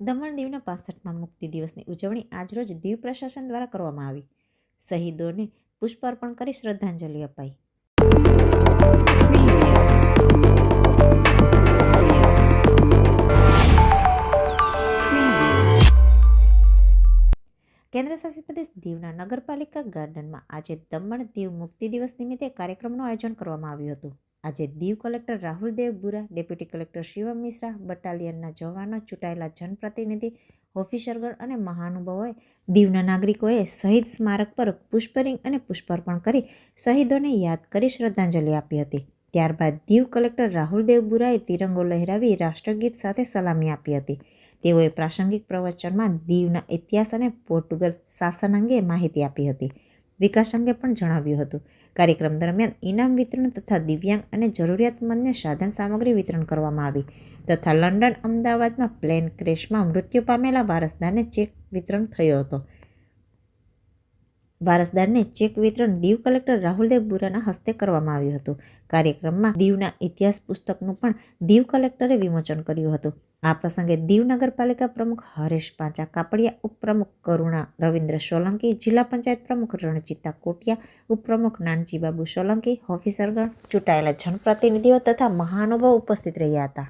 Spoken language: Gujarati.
દમણ દીવના પાસઠમાં મુક્તિ દિવસની ઉજવણી આજરોજ દીવ પ્રશાસન દ્વારા કરવામાં આવી. શહીદોને પુષ્પાર્પણ કરી શ્રદ્ધાંજલિ અપાઈ. કેન્દ્રશાસિત પ્રદેશ દીવના નગરપાલિકા ગાર્ડનમાં આજે દમણ દીવ મુક્તિ દિવસ નિમિત્તે કાર્યક્રમનું આયોજન કરવામાં આવ્યું હતું. આજે Diu collector Rahul Dev Bura deputy collector Shivam Mishra, બટાલિયનના જવાનો, ચૂંટાયેલા જનપ્રતિનિધિ, ઓફિસરગણ અને મહાનુભાવોએ દીવના નાગરિકોએ શહીદ સ્મારક પર પુષ્પરિંગ અને પુષ્પાર્પણ કરી શહીદોને યાદ કરી શ્રદ્ધાંજલિ આપી હતી. ત્યારબાદ દીવ કલેક્ટર રાહુલ દેવ બુરાએ તિરંગો લહેરાવી રાષ્ટ્રગીત સાથે સલામી આપી હતી. તેઓએ પ્રાસંગિક પ્રવચનમાં દીવના ઇતિહાસ અને પોર્ટુગલ શાસન અંગે માહિતી આપી હતી. વિકાસ અંગે પણ જણાવ્યું હતું. કાર્યક્રમ દરમિયાન ઇનામ વિતરણ તથા દિવ્યાંગ અને જરૂરિયાતમંદને સાધન સામગ્રી વિતરણ કરવામાં આવી તથા લંડન અમદાવાદમાં પ્લેન ક્રેશમાં મૃત્યુ પામેલા વારસદારને ચેક વિતરણ થયો હતો. વારસદારને ચેક વિતરણ દીવ કલેક્ટર રાહુલદેવ બુરાના હસ્તે કરવામાં આવ્યું હતું. કાર્યક્રમમાં દીવના ઇતિહાસ પુસ્તકનું પણ દીવ કલેક્ટરે વિમોચન કર્યું હતું. આ પ્રસંગે દીવ નગરપાલિકા પ્રમુખ હરેશ પાંચા કાપડિયા, ઉપપ્રમુખ કરુણા રવિન્દ્ર સોલંકી, જિલ્લા પંચાયત પ્રમુખ રણજીતા કોટિયા, ઉપપ્રમુખ નાનજીબાબુ સોલંકી, ઓફિસરગણ, ચૂંટાયેલા જનપ્રતિનિધિઓ તથા મહાનુભાવ ઉપસ્થિત રહ્યા હતા.